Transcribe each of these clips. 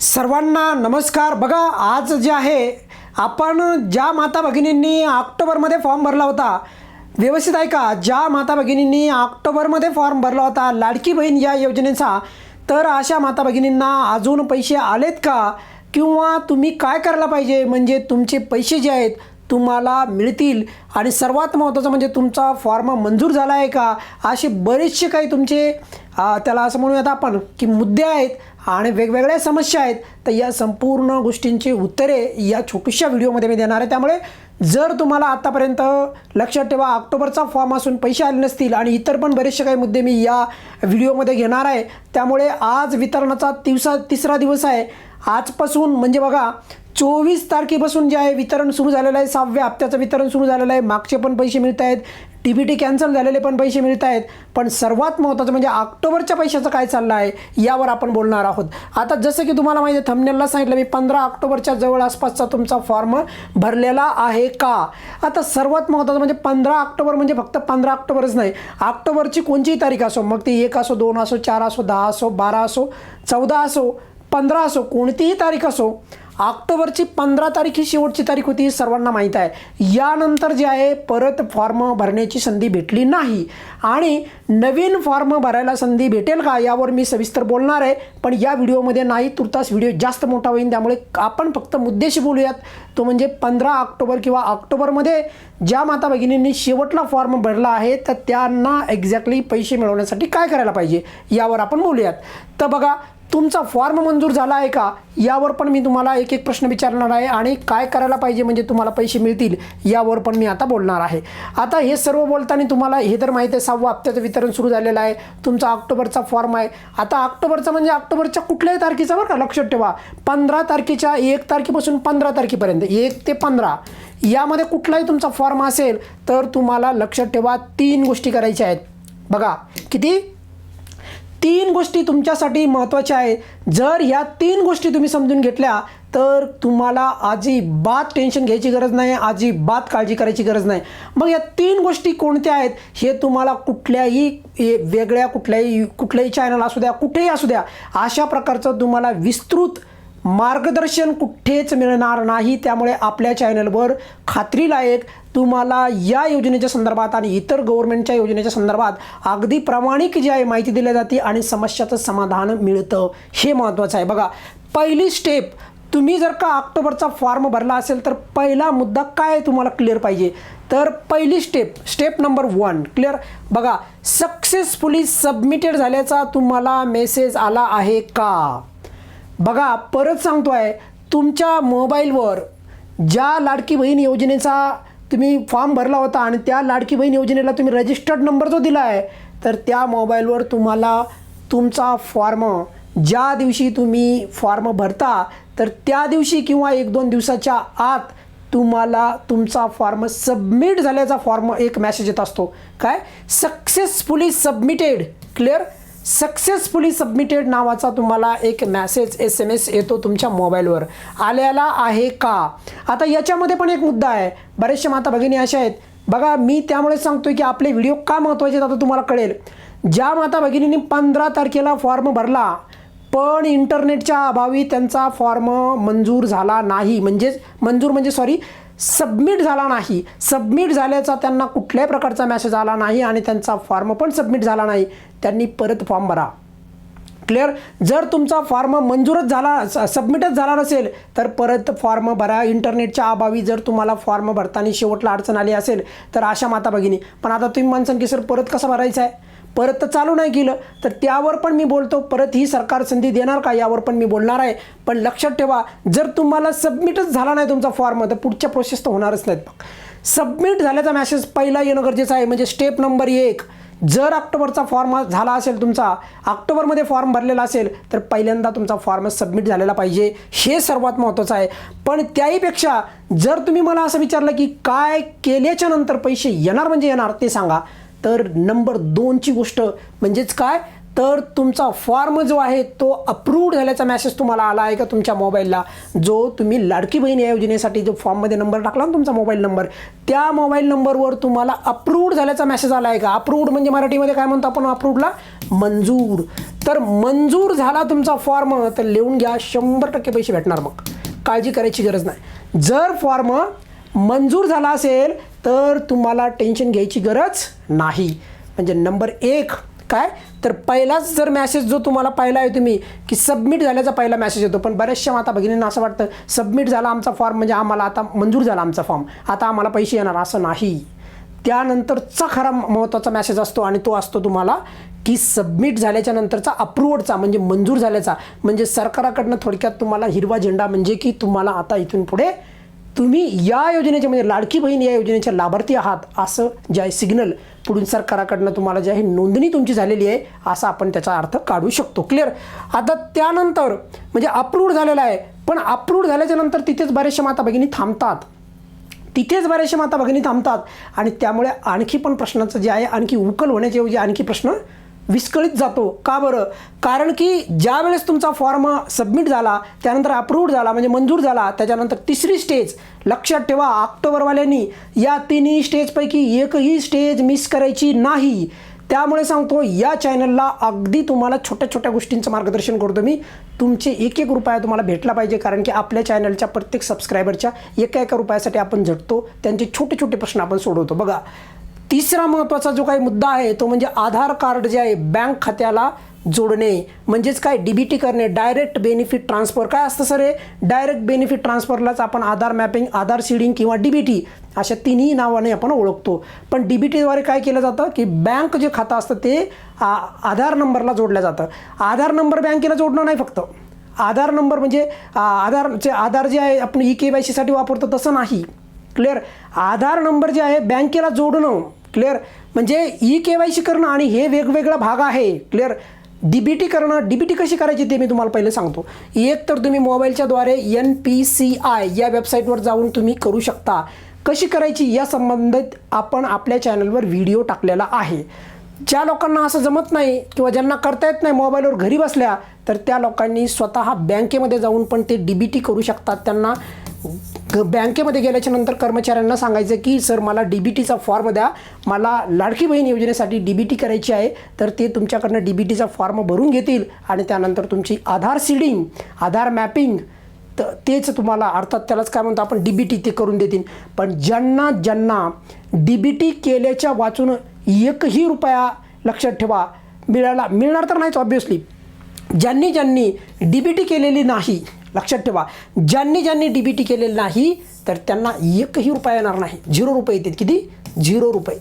सर्वांना नमस्कार. बघा आज जे आहे आपण ज्या माता भगिनींनी ऑक्टोबरमध्ये फॉर्म भरला होता व्यवस्थित ऐका ज्या माता भगिनींनी ऑक्टोबरमध्ये फॉर्म भरला होता लाडकी बहीण या योजनेचा तर अशा माता भगिनींना अजून पैसे आलेत का? किंवा तुम्ही काय करायला पाहिजे? म्हणजे तुमचे पैसे जे आहेत तुम्हाला मिळतील. आणि सर्वात महत्त्वाचं म्हणजे तुमचा फॉर्म मंजूर झाला आहे का? असे बरेचसे काही तुमचे त्याला असं म्हणूयात आपण की मुद्दे आहेत. आणि वेगवेगळ्या समस्या आहेत तर या संपूर्ण गोष्टींची उत्तरे या छोट्याशा व्हिडिओमध्ये मी देणार आहे. त्यामुळे जर तुम्हाला आत्तापर्यंत लक्षात ठेवा ऑक्टोबरचा फॉर्म असून पैसे आले नसतील आणि इतर पण बरेचसे काही मुद्दे मी या व्हिडिओमध्ये घेणार आहे. त्यामुळे आज वितरणाचा दिवसा तिसरा दिवस आहे. आजपासून म्हणजे बघा चोवीस तारखेपासून जे आहे वितरण सुरू झालेलं आहे. सहाव्या हप्त्याचं वितरण सुरू झालेलं आहे. मागचे पण पैसे मिळत आहेत. टी बी टी कॅन्सल झालेले पण पैसे मिळत आहेत. पण सर्वात महत्त्वाचं म्हणजे ऑक्टोबरच्या पैशाचं काय चाललं आहे यावर आपण बोलणार आहोत. आता जसं की तुम्हाला माहिती आहे थमनेलला सांगितलं मी पंधरा ऑक्टोबरच्या जवळ आसपासचा तुमचा फॉर्म भरलेला आहे का? आता सर्वात महत्त्वाचं म्हणजे पंधरा ऑक्टोबर म्हणजे फक्त पंधरा ऑक्टोबरच नाही. ऑक्टोबरची कोणतीही तारीख असो मग ती एक असो दोन असो चार असो दहा असो बारा असो चौदा असो पंधरा असो कोणतीही तारीख असो ऑक्टोबरची पंधरा तारीख ही शेवटची तारीख होती सर्वांना माहीत आहे. यानंतर जे आहे परत फॉर्म भरण्याची संधी भेटली नाही. आणि नवीन फॉर्म भरायला संधी भेटेल का यावर मी सविस्तर बोलणार आहे. पण या व्हिडिओमध्ये नाही तुर्तास व्हिडिओ जास्त मोठा होईल त्यामुळे आपण फक्त मुद्देशी बोलूयात. तो म्हणजे पंधरा ऑक्टोबर किंवा ऑक्टोबरमध्ये ज्या माता भगिनींनी शेवटला फॉर्म भरला आहे तर त्यांना एक्झॅक्टली पैसे मिळवण्यासाठी काय करायला पाहिजे यावर आपण बोलूयात. तर बघा तुमचा फॉर्म मंजूर झाला आहे का? यावर पण मी तुम्हाला एक एक प्रश्न विचारणार आहे आणि काय करायला पाहिजे म्हणजे तुम्हाला पैसे मिळतील यावर पण मी आता बोलणार आहे. आता हे सर्व बोलताना तुम्हाला हे तर माहिती आहे सहावं हप्त्याचं वितरण सुरू झालेलं आहे. तुमचा ऑक्टोबरचा फॉर्म आहे. आता ऑक्टोबरचा म्हणजे ऑक्टोबरच्या कुठल्याही तारखेचा बरं का लक्षात ठेवा. पंधरा तारखेच्या एक तारखेपासून पंधरा तारखेपर्यंत एक ते पंधरा. यामध्ये कुठलाही तुमचा फॉर्म असेल तर तुम्हाला लक्षात ठेवा तीन गोष्टी करायच्या आहेत. बघा किती? तीन गोष्टी तुमच्यासाठी महत्त्वाच्या आहेत जर ह्या तीन गोष्टी तुम्ही समजून घेतल्या तर तुम्हाला अजिबात टेन्शन घ्यायची गरज नाही अजिबात काळजी करायची गरज नाही. मग या तीन गोष्टी कोणत्या आहेत हे तुम्हाला कुठल्याही ए- वेगळ्या कुठल्याही कुठल्याही चॅनल असू द्या कुठेही असू द्या अशा प्रकारचं तुम्हाला विस्तृत मार्गदर्शन कुठेच मिळणार नाही. त्यामुळे आपल्या चॅनलवर खात्रीलायक तुम्हाला या योजनेच्या संदर्भात आणि इतर गव्हर्नमेंटच्या योजनेच्या संदर्भात अगदी प्रामाणिक जी आहे माहिती दिली जाते आणि समस्याचं समाधान मिळतं. हे महत्त्वाचं आहे. बघा पहिली स्टेप तुम्ही जर का ऑक्टोबरचा फॉर्म भरला असेल तर पहिला मुद्दा काय तुम्हाला क्लिअर पाहिजे? तर पहिली step step number one clear बघा सक्सेसफुली सबमिटेड झाल्याचा तुम्हाला मेसेज आला आहे का? बघा परत सांगतो आहे तुमच्या मोबाईलवर ज्या लाडकी बहीण योजनेचा तुम्ही फॉर्म भरला होता आणि त्या लाडकी बहीण योजनेला तुम्ही रजिस्टर्ड नंबर जो दिला आहे तर त्या मोबाईलवर तुम्हाला तुमचा फॉर्म ज्या दिवशी तुम्ही फॉर्म भरता तर त्या दिवशी किंवा एक दोन दिवसाच्या आत तुम्हाला तुमचा फॉर्म सबमिट झाल्याचा फॉर्म एक मॅसेज येत असतो. काय? Successfully submitted clear successfully submitted नावाचा तुम्हाला एक मॅसेज एस एम एस येतो तुमच्या मोबाईलवर आलेला आहे का? आता याच्यामध्ये पण एक मुद्दा आहे. बरेचशा माता भगिनी अशा आहेत. बघा मी त्यामुळे सांगतोय की आपले व्हिडिओ का महत्त्वाचे आहेत आता तुम्हाला कळेल. ज्या माता भगिनींनी पंधरा तारखेला फॉर्म भरला पण इंटरनेटच्या अभावी त्यांचा फॉर्म मंजूर झाला नाही. म्हणजेच मंजूर म्हणजे सॉरी सबमिट झाला नाही. सबमिट झाल्याचा त्यांना कुठल्याही प्रकारचा मेसेज आला नाही आणि त्यांचा फॉर्म पण सबमिट झाला नाही. त्यांनी परत फॉर्म भरा. क्लिअर जर तुमचा फॉर्म मंजूरच झाला सबमिटच झाला नसेल तर परत फॉर्म भरा. इंटरनेटच्या अभावी जर तुम्हाला फॉर्म भरताना शेवटला अडचण आली असेल तर अशा माता भगिनी. पण आता तुम्ही म्हणसान की सर परत कसं भरायचं आहे? परत तर चालू नाही केलं तर त्यावर पण मी बोलतो परत ही सरकार संधी देणार का यावर पण मी बोलणार आहे. पण लक्षात ठेवा जर तुम्हाला सबमिटच झाला नाही तुमचा फॉर्म तर पुढच्या प्रोसेस तर होणारच नाहीत मग सबमिट झाल्याचा मॅसेज पहिला येणं गरजेचं आहे म्हणजे स्टेप नंबर एक जर ऑक्टोबरचा फॉर्म झाला असेल तुमचा ऑक्टोबरमध्ये फॉर्म भरलेला असेल तर पहिल्यांदा तुमचा फॉर्म सबमिट झालेला पाहिजे. हे सर्वात महत्त्वाचं आहे. पण त्याहीपेक्षा जर तुम्ही मला असं विचारलं की काय केल्याच्यानंतर पैसे येणार म्हणजे येणार ते सांगा. तर नंबर दोनची गोष्ट म्हणजेच काय? तर तुमचा फॉर्म जो आहे तो अप्रूव्ड झाल्याचा मेसेज तुम्हाला आला आहे का तुमच्या मोबाईलला? जो तुम्ही लाडकी बहीण या योजनेसाठी जो फॉर्ममध्ये नंबर टाकला ना तुमचा मोबाईल नंबर त्या मोबाईल नंबरवर तुम्हाला अप्रूव्ड झाल्याचा मेसेज आला आहे का? अप्रूव्ड म्हणजे मराठीमध्ये काय म्हणतो आपण अप्रूव्डला मंजूर. तर मंजूर झाला तुमचा फॉर्म तर लिहून घ्या शंभर टक्के पैसे भेटणार मग. काळजी करायची गरज नाही. जर फॉर्म मंजूर झाला असेल तर तुम्हाला टेन्शन घ्यायची गरज नाही. म्हणजे नंबर एक काय? तर पहिलाच जर मॅसेज जो तुम्हाला पाहिला आहे तुम्ही की सबमिट झाल्याचा पहिला मॅसेज येतो. पण बऱ्याचशा माता भगिनींना असं वाटतं सबमिट झाला आमचा फॉर्म म्हणजे आम्हाला आता मंजूर झाला आमचा फॉर्म आता आम्हाला पैसे येणार असं नाही. त्यानंतरचा खरा महत्त्वाचा मेसेज असतो आणि तो असतो तुम्हाला की सबमिट झाल्याच्या नंतरचा अप्रूवडचा म्हणजे मंजूर झाल्याचा. म्हणजे सरकाराकडनं थोडक्यात तुम्हाला हिरवा झेंडा म्हणजे की तुम्हाला आता इथून पुढे तुम्ही या योजनेचे म्हणजे लाडकी बहीण या योजनेच्या लाभार्थी आहात असं जे आहे सिग्नल पुढील सरकाराकडनं तुम्हाला जे आहे नोंदणी तुमची झालेली आहे असा आपण त्याचा अर्थ काढू शकतो. क्लिअर आता त्यानंतर म्हणजे अप्रूव्ड झालेला आहे पण अप्रूव्ड झाल्याच्यानंतर तिथेच बऱ्याचशा माता भगिनी थांबतात. तिथेच बरेचसे माता भगिनी थांबतात आणि त्यामुळे आणखी पण प्रश्नाचं जे आहे आणखी उकल होण्याच्या ऐवजी आणखी प्रश्न विस्कळीत जातो. का बरं? कारण की ज्या वेळेस तुमचा फॉर्म सबमिट झाला त्यानंतर अप्रूव्ड झाला म्हणजे मंजूर झाला त्याच्यानंतर तिसरी स्टेज लक्षात ठेवा ऑक्टोबरवाल्यांनी या तिन्ही स्टेजपैकी एकही स्टेज मिस करायची नाही. त्यामुळे सांगतो या चॅनलला अगदी तुम्हाला छोट्या छोट्या गोष्टींचं मार्गदर्शन करतो मी. तुमचे एक एक रुपया तुम्हाला भेटला पाहिजे कारण की आपल्या चॅनलच्या प्रत्येक सबस्क्रायबरच्या एका एका रुपयासाठी आपण झटतो. त्यांचे छोटे छोटे प्रश्न आपण सोडवतो. बघा तिसरा महत्त्वाचा जो काही मुद्दा आहे तो म्हणजे आधार कार्ड जे आहे बँक खात्याला जोडणे. म्हणजेच काय? डी बी टी करणे. डायरेक्ट बेनिफिट ट्रान्सफर काय असतं सर हे? डायरेक्ट बेनिफिट ट्रान्सफरलाच आपण आधार मॅपिंग आधार सीडिंग किंवा डी बी टी अशा तिन्ही नावाने आपण ओळखतो. पण डी बी टीद्वारे काय केलं जातं की बँक जे खातं असतं ते आ आधार नंबरला जोडलं जातं. आधार नंबर बँकेला जोडणं नाही फक्त. आधार नंबर म्हणजे आधारचे आधार जे आहे आपण ई के वाय सीसाठी वापरतो तसं नाही. क्लिअर आधार नंबर जे आहे बँकेला जोडणं क्लिअर म्हणजे ई के वाय सी करणं आणि हे वेगवेगळा भाग आहे. क्लिअर डी बी टी करणं डी बी टी कशी करायची ते मी तुम्हाला पहिले सांगतो. एक तर तुम्ही मोबाईलच्याद्वारे एन पी सी आय या वेबसाईटवर जाऊन तुम्ही करू शकता. कशी करायची या संबंधित आपण आपल्या चॅनलवर व्हिडिओ टाकलेला आहे. ज्या लोकांना असं जमत नाही किंवा ज्यांना करता येत नाही मोबाईलवर घरी बसल्या तर त्या लोकांनी स्वतः बँकेमध्ये जाऊन पण ते डी बी टी करू शकतात. त्यांना बँकेमध्ये गेल्याच्यानंतर कर्मचाऱ्यांना सांगायचं की सर मला डी बी टीचा फॉर्म द्या. मला लाडकी बहीण योजनेसाठी डी बी टी करायची आहे. तर ते तुमच्याकडनं डी बी टीचा फॉर्म भरून घेतील आणि त्यानंतर तुमची आधार सीडिंग आधार मॅपिंग तर तेच तुम्हाला अर्थात त्यालाच काय म्हणतो आपण डी बी टी ते करून देतील. पण ज्यांना ज्यांना डी बी टी केल्याच्या वाचून एकही रुपया लक्षात ठेवा. मिळाला मिळणार तर नाहीच ऑब्वियसली ज्यांनी ज्यांनी डी बी टी केलेली नाही लक्षात ठेवा. ज्यांनी ज्यांनी डी बी टी केलेली नाही तर त्यांना एकही रुपया येणार नाही. झिरो रुपये येतील. किती? झिरो रुपये.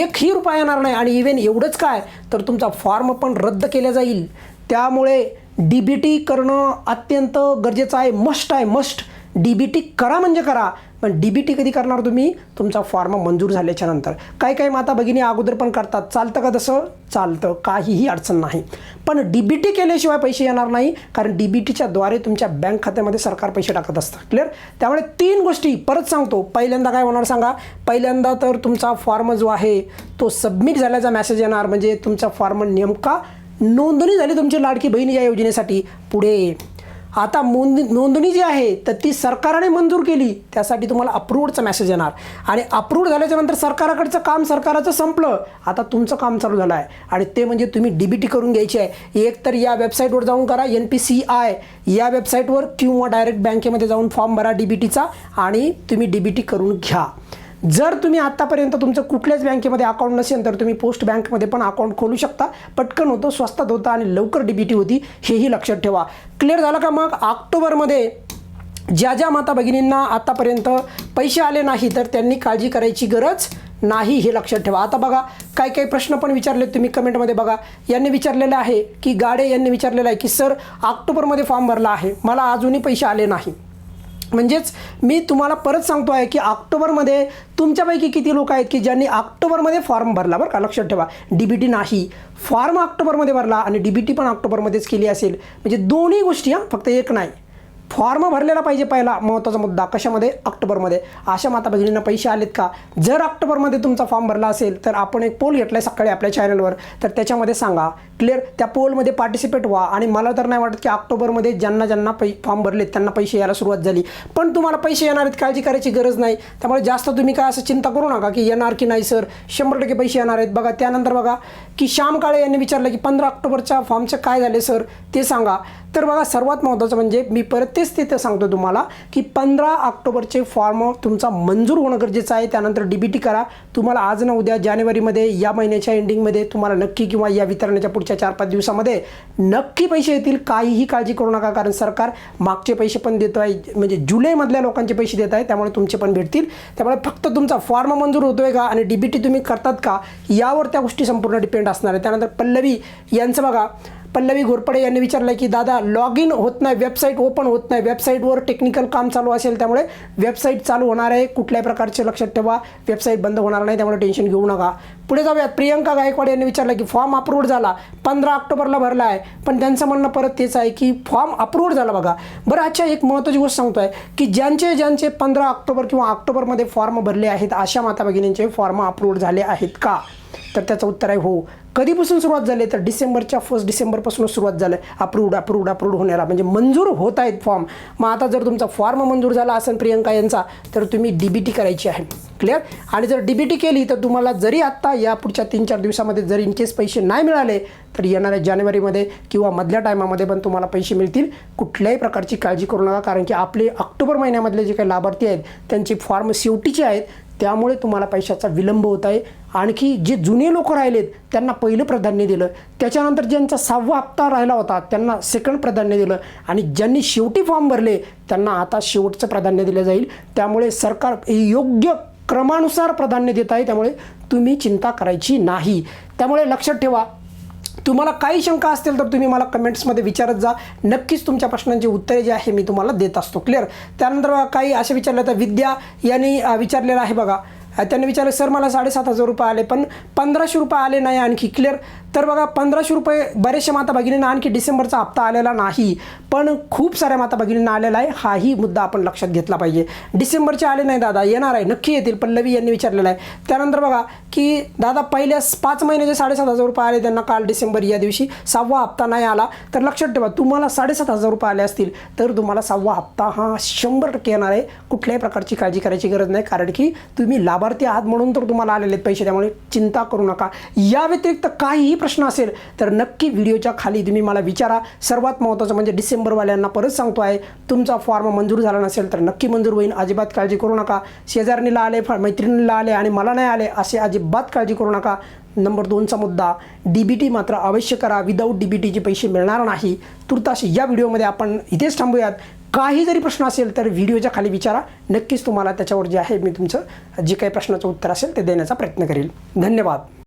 एकही रुपया येणार नाही. आणि इव्हन एवढंच काय तर तुमचा फॉर्म पण रद्द केला जाईल. त्यामुळे डी बी टी करणं अत्यंत गरजेचं आहे. मस्ट आहे मस्ट डी बी टी करा म्हणजे करा पण डी बी टी कधी करणार तुम्ही? तुमचा फॉर्म मंजूर झाल्याच्यानंतर. काही काही माता भगिनी अगोदर पण करतात. चालतं का तसं? चालतं. काहीही अडचण नाही. पण डी बी टी केल्याशिवाय पैसे येणार नाही कारण डी बी टीच्या द्वारे तुमच्या बँक खात्यामध्ये सरकार पैसे टाकत असतं. क्लिअर त्यामुळे तीन गोष्टी परत सांगतो. पहिल्यांदा काय होणार सांगा? पहिल्यांदा तर तुमचा फॉर्म जो आहे तो सबमिट झाल्याचा मेसेज येणार. म्हणजे तुमचा फॉर्म नेमका नोंदणी झाली तुमची लाडकी बहीण या योजनेसाठी. पुढे. आता नोंद नोंदणी जी आहे तर ती सरकारने मंजूर केली. त्यासाठी तुम्हाला अप्रूव्डचा मेसेज येणार. आणि अप्रूव्ड झाल्याच्यानंतर सरकाराकडचं काम सरकाराचं संपलं. आता तुमचं काम चालू झालं आहे. आणि ते म्हणजे तुम्ही डी बी टी करून घ्यायची आहे. एक तर या वेबसाईटवर जाऊन करा एन पी सी आय या वेबसाईटवर किंवा डायरेक्ट बँकेमध्ये जाऊन फॉर्म भरा डी बी टीचा आणि तुम्ही डी बी टी करून घ्या. जर तुम्ही आत्तापर्यंत तुमचं कुठल्याच बँकेमध्ये अकाउंट नसेल तर तुम्ही पोस्ट बँकमध्ये पण अकाउंट खोलू शकता. पटकन होतं स्वस्तात होतं आणि लवकर डीबीटी होती हेही लक्षात ठेवा. क्लिअर झालं का मग? ऑक्टोबरमध्ये ज्या ज्या माता भगिनींना आतापर्यंत पैसे आले नाही तर त्यांनी काळजी करायची गरज नाही हे लक्षात ठेवा. आता बघा काही काही प्रश्न पण विचारले तुम्ही कमेंटमध्ये बघा. यांनी विचारलेलं आहे की गाडे यांनी विचारलेलं आहे की सर ऑक्टोबरमध्ये फॉर्म भरला आहे. मला अजूनही पैसे आले नाही. म्हणजेच मी तुम्हाला परत सांगतो आहे की ऑक्टोबरमध्ये तुमच्यापैकी किती लोक आहेत की ज्यांनी ऑक्टोबरमध्ये फॉर्म भरला? बरं का लक्षात ठेवा. डी बी टी नाही. फॉर्म ऑक्टोबरमध्ये भरला आणि डी बी टी पण ऑक्टोबरमध्येच केली असेल. म्हणजे दोन्ही गोष्टी हां फक्त एक नाही. फॉर्म भरलेला पाहिजे पहिला महत्त्वाचा मुद्दा कशामध्ये? ऑक्टोबरमध्ये. अशा माता भगिनींना पैसे आलेत का? जर ऑक्टोबरमध्ये तुमचा फॉर्म भरला असेल तर आपण एक पोल घेतला आहे सकाळी आपल्या चॅनलवर तर त्याच्यामध्ये सांगा क्लिअर त्या पोलमध्ये पार्टिसिपेट व्हा. आणि मला तर नाही वाटत की ऑक्टोबरमध्ये ज्यांना ज्यांना पै फॉर्म भरलेत त्यांना पैसे यायला सुरुवात झाली. पण तुम्हाला पैसे येणार आहेत काळजी करायची गरज नाही. त्यामुळे जास्त तुम्ही काय असं चिंता करू नका की येणार की नाही सर. शंभर टक्के पैसे येणार आहेत. बघा त्यानंतर बघा की श्याम काळे यांनी विचारलं की पंधरा ऑक्टोबरच्या फॉर्मचे काय झाले सर? ते सांगा. तर बघा सर्वात महत्त्वाचं म्हणजे मी परत तेच तिथं सांगतो तुम्हाला की पंधरा ऑक्टोबरचे फॉर्म तुमचा मंजूर होणं गरजेचं आहे. त्यानंतर डी बी टी करा. तुम्हाला आज ना उद्या जानेवारीमध्ये या महिन्याच्या एंडिंगमध्ये तुम्हाला नक्की किंवा या वितरणाच्या पुढच्या चार पाच दिवसामध्ये नक्की पैसे येतील. काहीही काळजी करू नका कारण सरकार मागचे पैसे पण देतो आहे. म्हणजे जुलैमधल्या लोकांचे पैसे देत आहे त्यामुळे तुमचे पण भेटतील. त्यामुळे फक्त तुमचा फॉर्म मंजूर होतोय का आणि डी बी टी तुम्ही करतात का यावर त्या गोष्टी संपूर्ण डिपेंड असणार आहे. त्यानंतर पल्लवी यांचं बघा पल्लवी घोरपडे यांनी विचारलं की दादा लॉग इन होत नाही वेबसाईट ओपन होत नाही. वेबसाईटवर टेक्निकल काम चालू असेल त्यामुळे वेबसाईट चालू होणार आहे. कुठल्याही प्रकारचे लक्षात ठेवा. वेबसाईट बंद होणार नाही त्यामुळे टेन्शन घेऊ नका. पुढे जाऊयात. प्रियंका गायकवाड यांनी विचारलं की फॉर्म अप्रूव्ड झाला. पंधरा ऑक्टोबरला भरला आहे. पण त्यांचं म्हणणं परत तेच आहे की फॉर्म अप्रूव्ड झाला बघा. बरं अच्छा एक महत्त्वाची गोष्ट सांगतोय की ज्यांचे ज्यांचे पंधरा ऑक्टोबर किंवा ऑक्टोबरमध्ये फॉर्म भरले आहेत अशा माता भगिनींचे फॉर्म अप्रूव्ड झाले आहेत का? तर त्याचं उत्तर आहे हो. कधीपासून सुरुवात झाली? तर डिसेंबरच्या फर्स्ट डिसेंबरपासून सुरुवात झालं. अप्रूव्ड अप्रूव्ड अप्रूव्ड होण्याला. म्हणजे मंजूर होत आहेत फॉर्म मग आता जर तुमचा फॉर्म मंजूर झाला असेल प्रियंका यांचा तर तुम्ही डी बी टी करायची आहे. क्लिअर आणि जर डी बी टी केली तर तुम्हाला जरी आत्ता या पुढच्या तीन चार दिवसामध्ये जर इनकेस पैसे नाही मिळाले तर येणाऱ्या जानेवारीमध्ये किंवा मधल्या टायमामध्ये पण तुम्हाला पैसे मिळतील. कुठल्याही प्रकारची काळजी करू नका कारण की आपले ऑक्टोबर महिन्यामधले जे काही लाभार्थी आहेत त्यांचे फॉर्म शेवटीचे आहेत त्यामुळे तुम्हाला पैशाचा विलंब होत आहे. आणखी जे जुने लोक राहिलेत त्यांना पहिलं प्राधान्य दिलं. त्याच्यानंतर ज्यांचा सहावा हप्ता राहिला होता त्यांना सेकंड प्राधान्य दिलं. आणि ज्यांनी शेवटी फॉर्म भरले त्यांना आता शेवटचं प्राधान्य दिलं जाईल. त्यामुळे सरकार योग्य क्रमानुसार प्राधान्य देत आहे त्यामुळे तुम्ही चिंता करायची नाही. त्यामुळे लक्षात ठेवा तुम्हाला काही शंका असतील तर तुम्ही मला कमेंट्समध्ये विचारत जा. नक्कीच तुमच्या प्रश्नांची उत्तरे जे आहे मी तुम्हाला देत असतो. क्लिअर त्यानंतर काही असे विचारलं तर विद्या यांनी विचारलेलं आहे बघा. त्यांनी विचारलं सर मला साडेसात हजार रुपये आले पण पंधराशे रुपये आले नाही आणखी. क्लिअर तर बघा पंधराशे रुपये बरेचशा माता भगिनींना आणखी डिसेंबरचा हप्ता आलेला नाही पण खूप साऱ्या माता भगिनींना आलेला आहे. हाही मुद्दा आपण लक्षात घेतला पाहिजे. डिसेंबरचे आले नाही दादा येणार आहे नक्की येतील पल्लवी यांनी विचारलेलं आहे. त्यानंतर बघा की दादा पहिल्या पाच महिन्याचे साडेसात हजार रुपये आले त्यांना काल डिसेंबर या दिवशी. सहावा हप्ता नाही आला. तर लक्षात ठेवा तुम्हाला साडेसात हजार रुपये आले असतील तर तुम्हाला सहावा हप्ता हा शंभर टक्के येणार आहे. कुठल्याही प्रकारची काळजी करायची गरज नाही कारण की तुम्ही लाभार्थी आहात म्हणून तर तुम्हाला आलेले आहेत पैसे त्यामुळे चिंता करू नका. या व्यतिरिक्त काहीही प्रश्न असेल तर नक्की व्हिडिओच्या खाली तुम्ही मला विचारा. सर्वात महत्त्वाचं म्हणजे डिसेंबरवाल्यांना परत सांगतो आहे तुमचा फॉर्म मंजूर झाला नसेल तर नक्की मंजूर होईल अजिबात काळजी करू नका. शेजारणीला आले फ- मैत्रिणीला आले आणि मला नाही आले असे अजिबात काळजी करू नका. नंबर दोनचा मुद्दा डी बी टी मात्र अवश्य करा. विदाऊट डी बी टीचे पैसे मिळणार नाही. तुर्तास या व्हिडिओमध्ये आपण इथेच थांबूयात. काही जरी प्रश्न असेल तर व्हिडिओच्या खाली विचारा. नक्कीच तुम्हाला त्याच्यावर जे आहे मी तुमचं जे काही प्रश्नाचं उत्तर असेल ते देण्याचा प्रयत्न करेल. धन्यवाद.